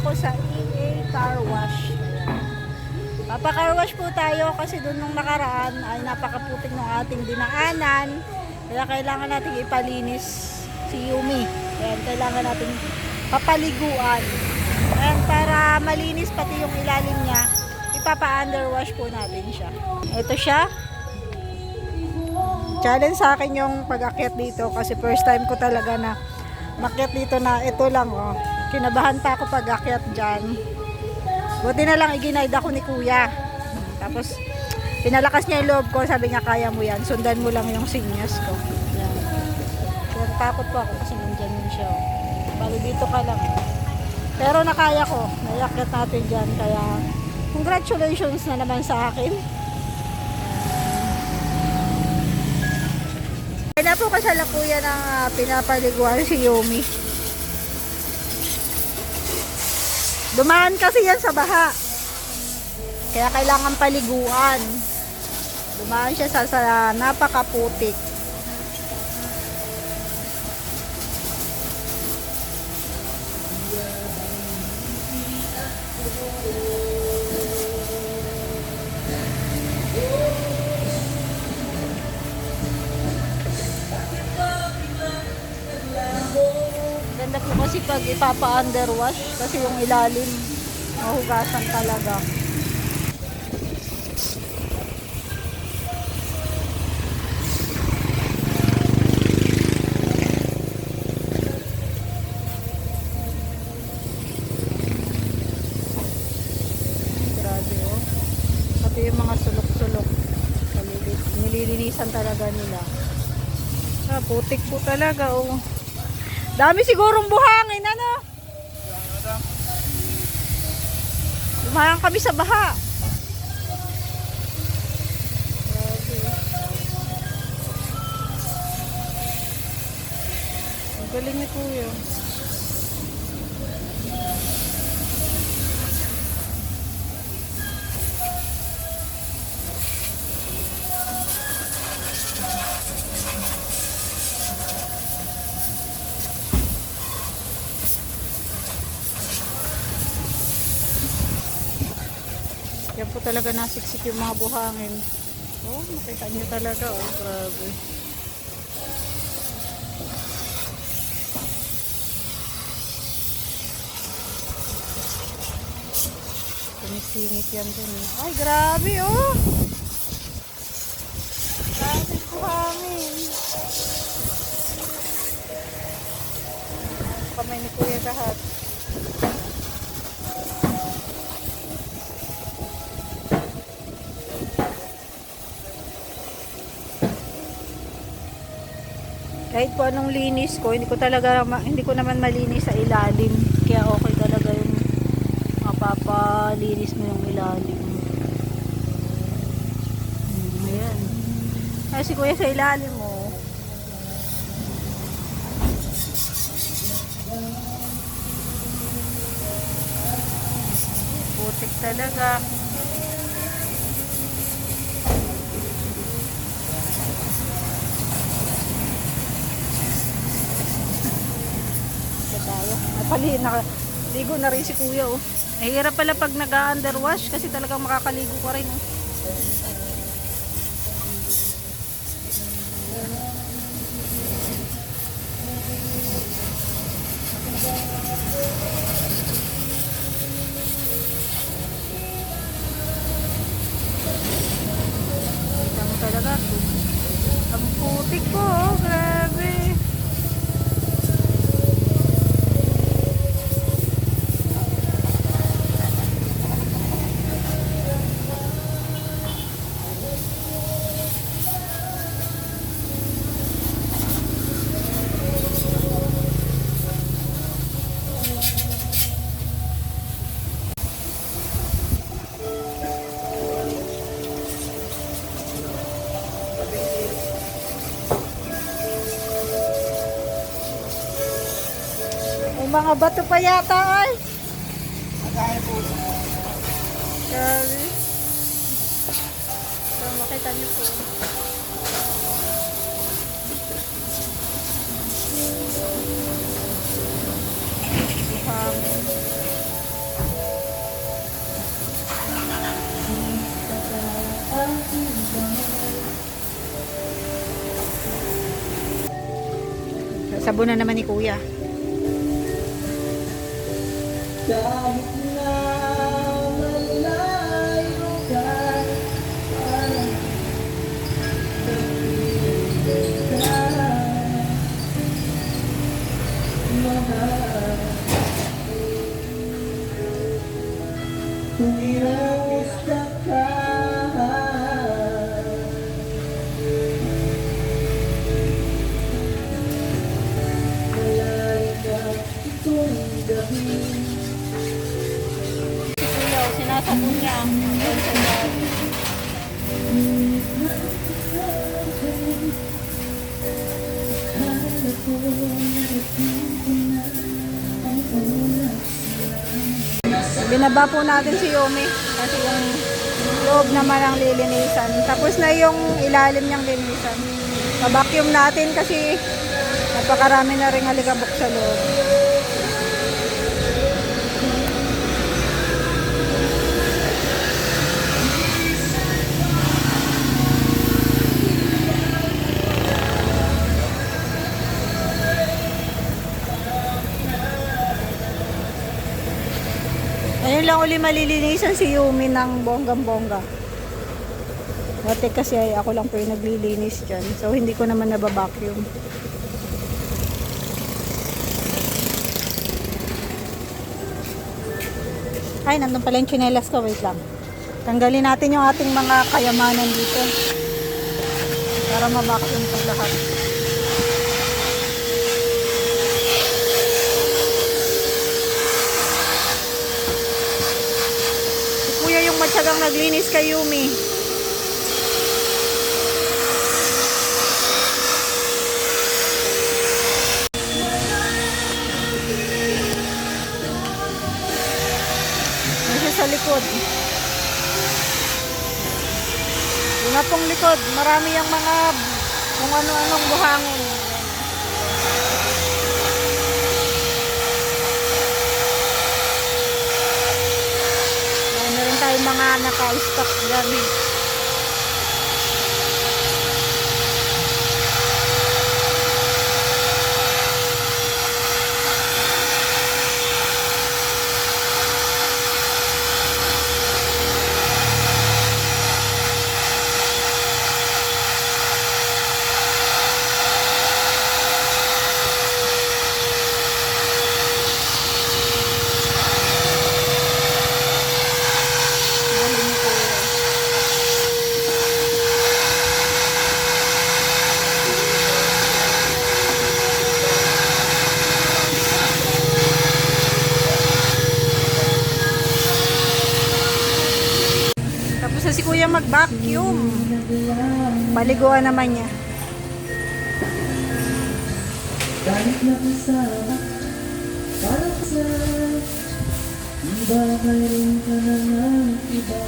ako sa EA Car Wash. Papa-car wash po tayo kasi doon nung nakaraan ay napakaputik ng ating dinaanan. Kaya kailangan natin ipalinis si Yumi. Ayan, kailangan natin papaliguan. Ayan, para malinis pati yung ilalim niya, ipapa-underwash po natin siya. Ito siya. Challenge sa akin yung pag-akyat dito kasi first time ko talaga na makyat dito na ito lang oh. Kinabahan pa ako pag-akyat dyan. Buti na lang iginaid ako ni kuya. Tapos pinalakas niya yung loob ko, sabi niya kaya mo yan, sundan mo lang yung sinyas ko. Yan. Pero takot po ako kasi nandyan yun siya. oh. Bali dito ka lang. Pero nakaya ko, naiakyat natin dyan. Kaya congratulations na naman sa akin. Kaya po kasalukuyan ng uh, pinapaliguan si Yumi. Dumaan kasi yan sa baha. Kaya kailangan paliguan. Dumaan siya sa, sa napakaputik. Ganda kasi pag ipapa-underwash kasi yung ilalim mahugasan talaga. Oh. Nililinisan talaga nila. Ah, putik po talaga oh. Dami sigurong buhangin, ano? Lumayan kami sa baha. Ang galing ni Kuya. Talaga nasiksik yung mga buhangin. Oh, makita niyo talaga. Oh, grabe. Tumisingit yan dun. eh. Ay, grabe oh! Grabe buhangin. Kamay ni Kuya lahat. Kahit po anong linis ko, hindi ko talaga hindi ko naman malinis sa ilalim. Kaya okay talaga yung mapapalinis mo yung ilalim. Hmm, ayan. Kasi kuya sa ilalim mo. Putik talaga. Ito tayo. Napali, naka, ligo na rin si kuya oh. Mahirap pala pag nag-underwash kasi talagang makakaligo ka rin oh. Kita talaga. Ang putik ko oh, Mga bato pa yata ay. Agay po. Grabe. So, makita niyo po. Pangin. Sabon na naman ni Kuya. Kahit na malayo ka, parang ka. Mahal. Kung Binaba po natin si Yumi kasi yung loob naman ang lilinisan. Tapos na yung ilalim niyang linisan. Pabacuum natin kasi napakarami na rin alikabok sa loob. Ayun lang uli malilinisan si Yumi ng bonggang-bongga. Dati kasi ay ako lang po yung naglilinis dyan. So hindi ko naman nababacuum. Ay, nandun pala yung chinelas ko. Wait lang. Tanggalin natin yung ating mga kayamanan dito. Para mabacuum pag lahat. Si Matyagang naglinis kay Yumi. Nasa sa likod. Yung pong likod, marami yung mga kung ano-anong buhangin. Meron tayong mga naka-stock dyan. Kuya mag-vacuum. Paliguan naman niya. Kahit nakasama Parang sa Iba mayroon na ng iba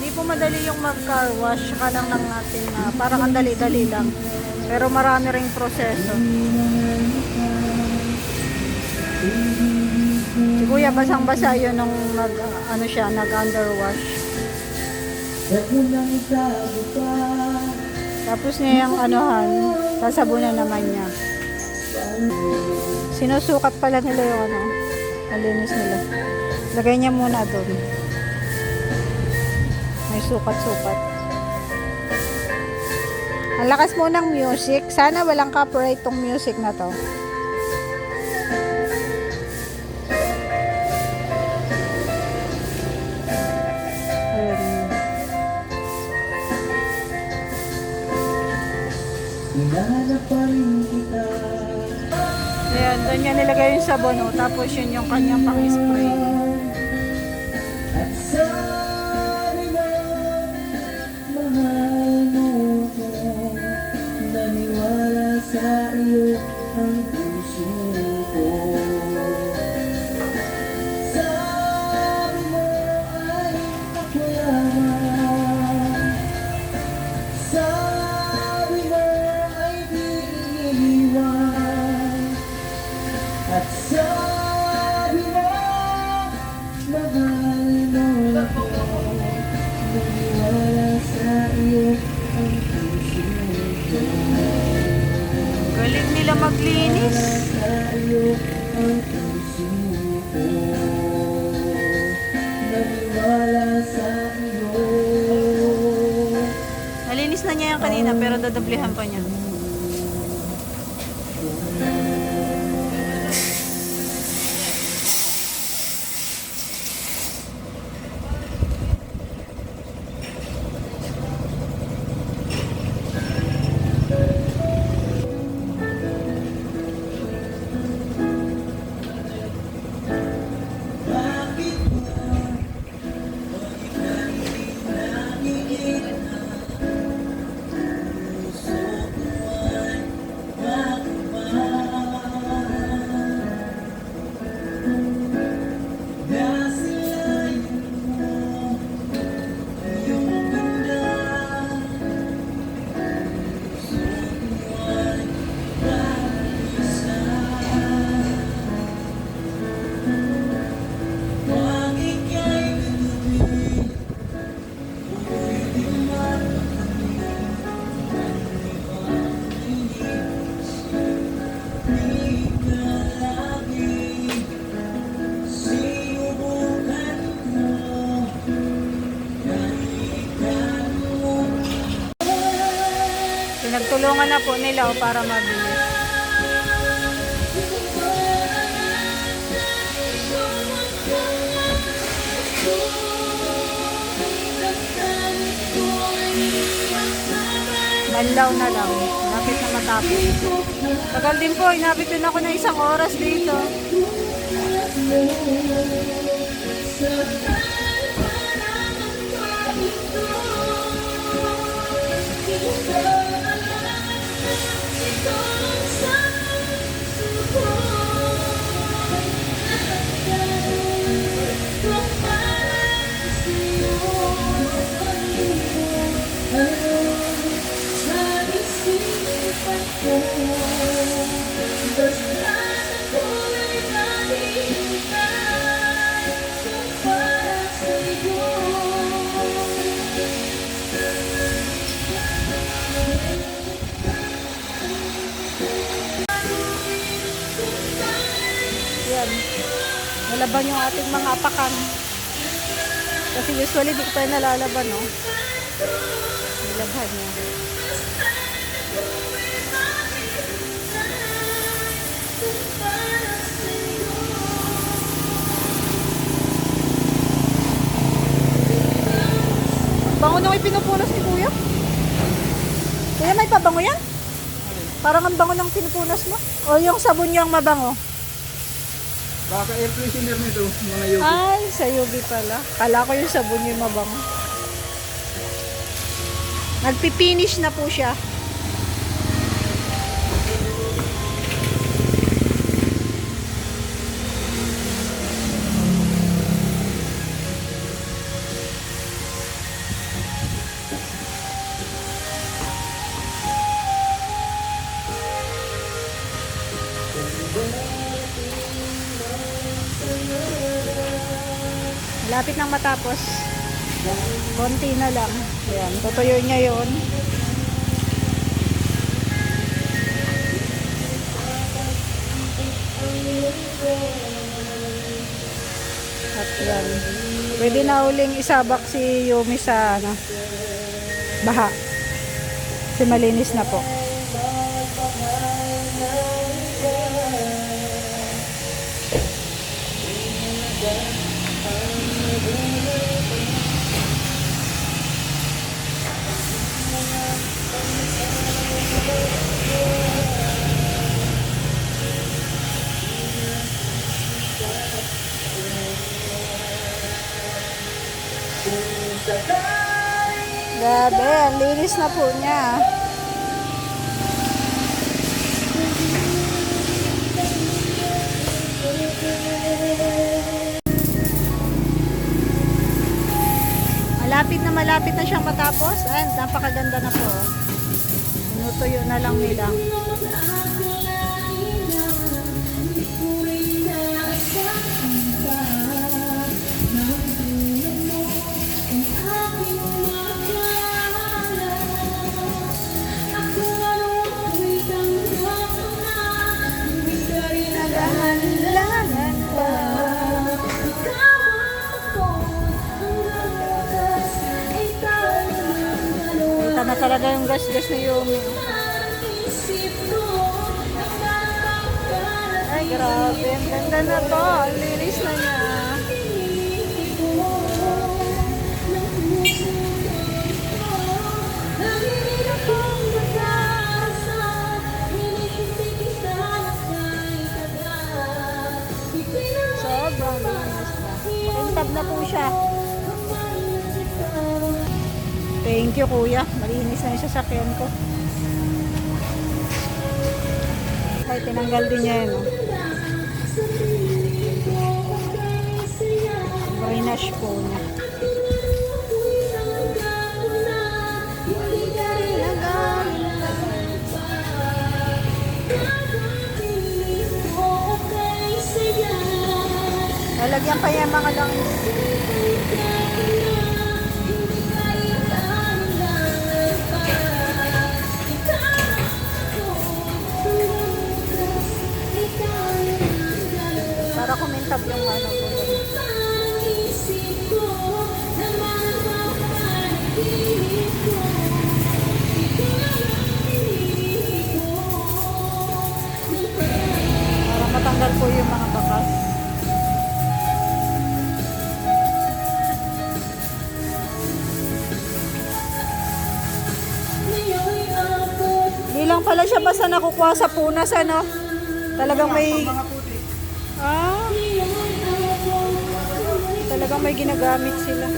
Hindi po madali yung mag-car wash ka lang ng ating, ah, parang ang dali-dali lang. Pero marami ring proseso. Si kuya basang-basa yun nung nag, ah, ano siya, nag-underwash. Tapos niya yung anuhan, sasabunan naman niya. Sinusukat pala nila yung ano, malinis nila. Lagay niya muna doon. May sukat-sukat. Ang lakas mo ng music. Sana walang copyright tong music na to. Doon niya nilagay yung sabon, oh. tapos yun yung kanyang pang-spray. Mahal mo ko Naniwala sa iyo Ang na niya yan kanina pero dadablihan pa niya. Pinagtulungan na po nila o para mabilis. Banlaw na lang. Lapit na matapos. Tagal din po. Inapit din ako ng isang oras dito. Yan. Nalaban yung ating mga apakan. Kasi usually di ko yun nalalaban, no? Nilabhan niya. Bango na may pinupunas ni Kuya. Kuya, may pabango yan? Parang ang bango ng pinupunas mo. O yung sabon niyo ang mabango. Baka air freshener nito, mga yogi. Ay, sa UV pala. Kala ko yung sabon yung mabango. Nagpipinish na po siya. Matapos. Konti na lang. Yan, tutuyo niya yon. At yan. Pwede na uling isabak si Yumi sa ano, baha. Kasi malinis na po. Grabe, ang linis na po niya. Malapit na malapit na siyang matapos. Ay, napakaganda na po. Tinutuyo na lang nila. Na yung gas-gas ni Yumi. Ay, grabe. Ang ganda na to. Ang linis na niya. Sobrang linis na. Pakintab na po siya. Thank you, kuya. Malinis na yung sasakyan ko. Ay, tinanggal din niya yun. Oh. Brinash po niya. Lalagyan pa yung mga langis. Kumintab yung ano po. Para matanggal po yung mga bakas. Di lang pala siya basta nakukuha sa punas ano. Talagang may Talagang may ginagamit sila.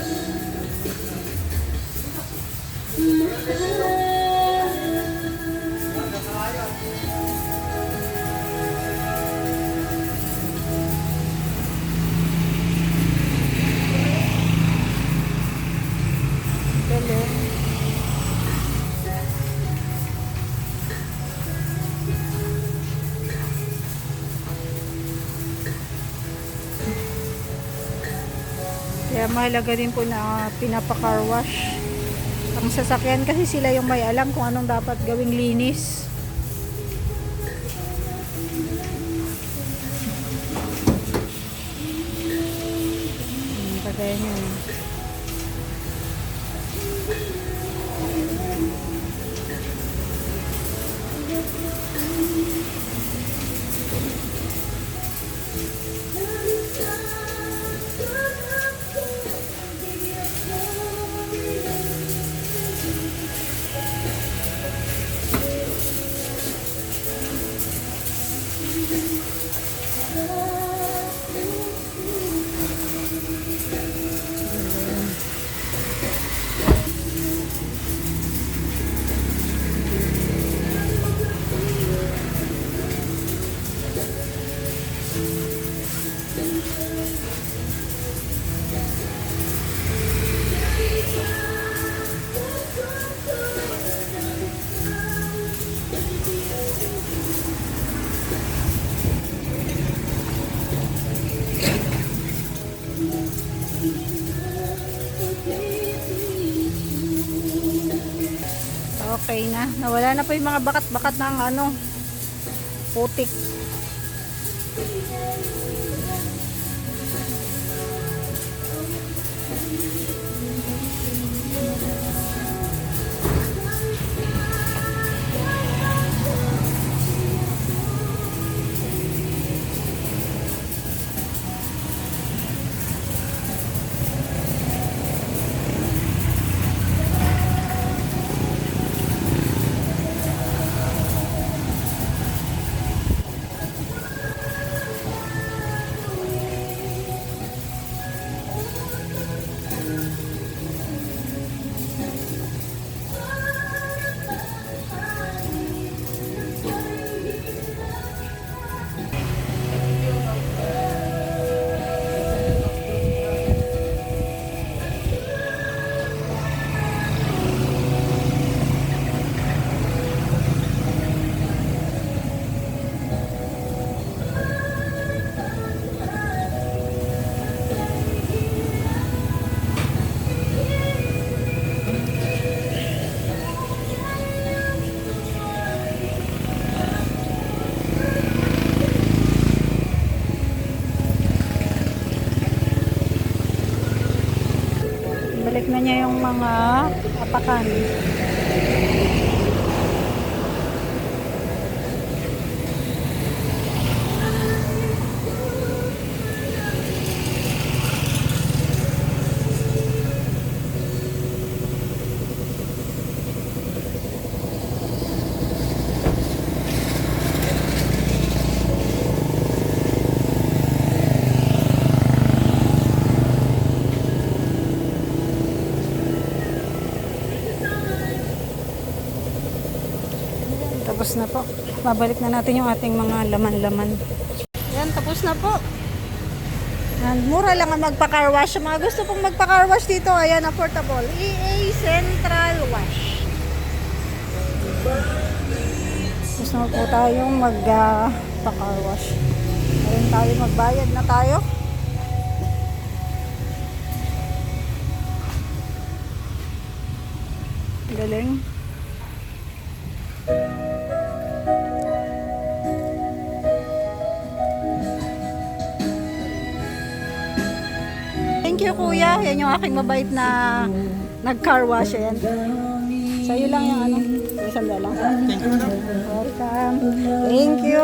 Mahalaga din po na pinapa-car wash. Ang sasakyan kasi sila yung may alam kung anong dapat gawing linis. Kagaya niyo. Okay na. Nawala na po yung mga bakat-bakat ng ano, putik. Mga apakan. Babalik na natin yung ating mga laman-laman. Yan, tapos na po. And mura lang ang magpa-car wash. Mga gusto pong magpa-car wash dito, ayan, affordable. EA Central Wash. Gusto mo po tayong mag-car wash. Ayun tayo, magbayad na tayo. Galing. You, kuya. Yan yung aking mabait na nag-car wash. Ayan. Sa'yo lang yung ano. Isang lang. Thank you. Welcome. Thank you.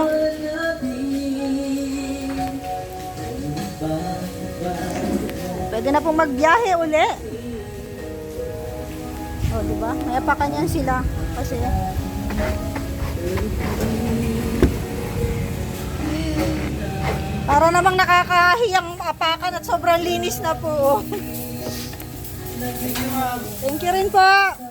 Pwede na pong magbiyahe uli. O, di ba? May apakan yan sila. Kasi, para namang nakakahiyang apakan at sobrang linis na po. Thank you rin po.